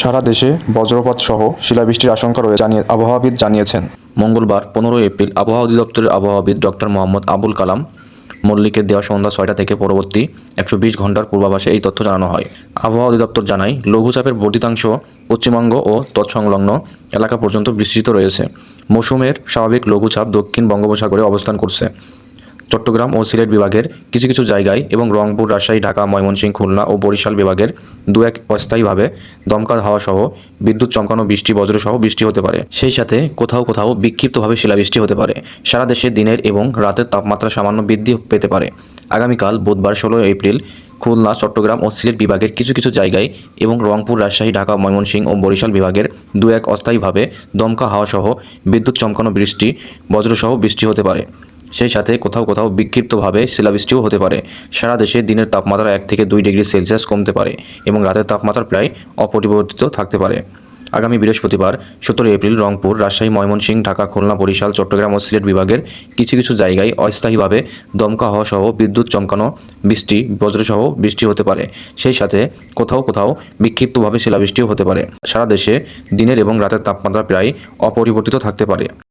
সারা দেশে বজ্রপাত সহ শিলাবৃষ্টির আশঙ্কা রয়েছে জানিয়ে আবহাওয়াবিদ জানিয়েছেন। মঙ্গলবার পনেরোই এপ্রিল আবহাওয়া অধিদপ্তরের আবহাওয়াবিদ ডক্টর মোহাম্মদ আবুল কালাম মল্লিকের দেওয়া সন্ধ্যা ছয়টা থেকে পরবর্তী একশো বিশ ঘণ্টার পূর্বাভাসে এই তথ্য জানানো হয়। আবহাওয়া অধিদপ্তর জানায়, লঘুচাপের বর্ধিতাংশ পশ্চিমবঙ্গ ও তৎসংলগ্ন এলাকা পর্যন্ত বিস্তৃত রয়েছে। মৌসুমের স্বাভাবিক লঘুচাপ দক্ষিণ বঙ্গোপসাগরে অবস্থান করছে। চট্টগ্রাম ও সিলেট বিভাগের কিছু কিছু জায়গায় এবং রংপুর, রাজশাহী, ঢাকা, ময়মনসিংহ, খুলনা ও বরিশাল বিভাগের দু এক অস্থায়ীভাবে দমকা হাওয়া সহ বিদ্যুৎ চমকানো বৃষ্টি, বজ্র সহ বৃষ্টি হতে পারে। সেই সাথে কোথাও কোথাও বিক্ষিপ্তভাবে শিলাবৃষ্টি হতে পারে। সারা দেশে দিনের এবং রাতের তাপমাত্রা সামান্য বৃদ্ধি পেতে পারে। আগামীকাল বুধবার ষোলো এপ্রিল খুলনা, চট্টগ্রাম ও সিলেট বিভাগের কিছু কিছু জায়গায় এবং রংপুর, রাজশাহী, ঢাকা, ময়মনসিংহ ও বরিশাল বিভাগের দু এক অস্থায়ীভাবে দমকা হাওয়া সহ বিদ্যুৎ চমকানো বৃষ্টি বজ্রসহ বৃষ্টি হতে পারে। সেই সাথে কোথাও কোথাও বিক্ষিপ্তভাবে শিলাবৃষ্টিও হতে পারে। সারা দেশে দিনের তাপমাত্রা এক থেকে দুই ডিগ্রি সেলসিয়াস কমতে পারে এবং রাতের তাপমাত্রা প্রায় অপরিবর্তিত থাকতে পারে। আগামী বৃহস্পতিবার সতেরো এপ্রিল, রংপুর, রাজশাহী, ময়মনসিংহ, ঢাকা, খুলনা, বরিশাল, চট্টগ্রাম ও সিলেট বিভাগের কিছু কিছু জায়গায় অস্থায়ীভাবে দমকা হওয়া সহ বিদ্যুৎ চমকানো, বৃষ্টি, বজ্রসহ বৃষ্টি হতে পারে। সেই সাথে কোথাও কোথাও বিক্ষিপ্তভাবে শিলাবৃষ্টিও হতে পারে। সারা দেশে দিনের এবং রাতের তাপমাত্রা প্রায় অপরিবর্তিত থাকতে পারে।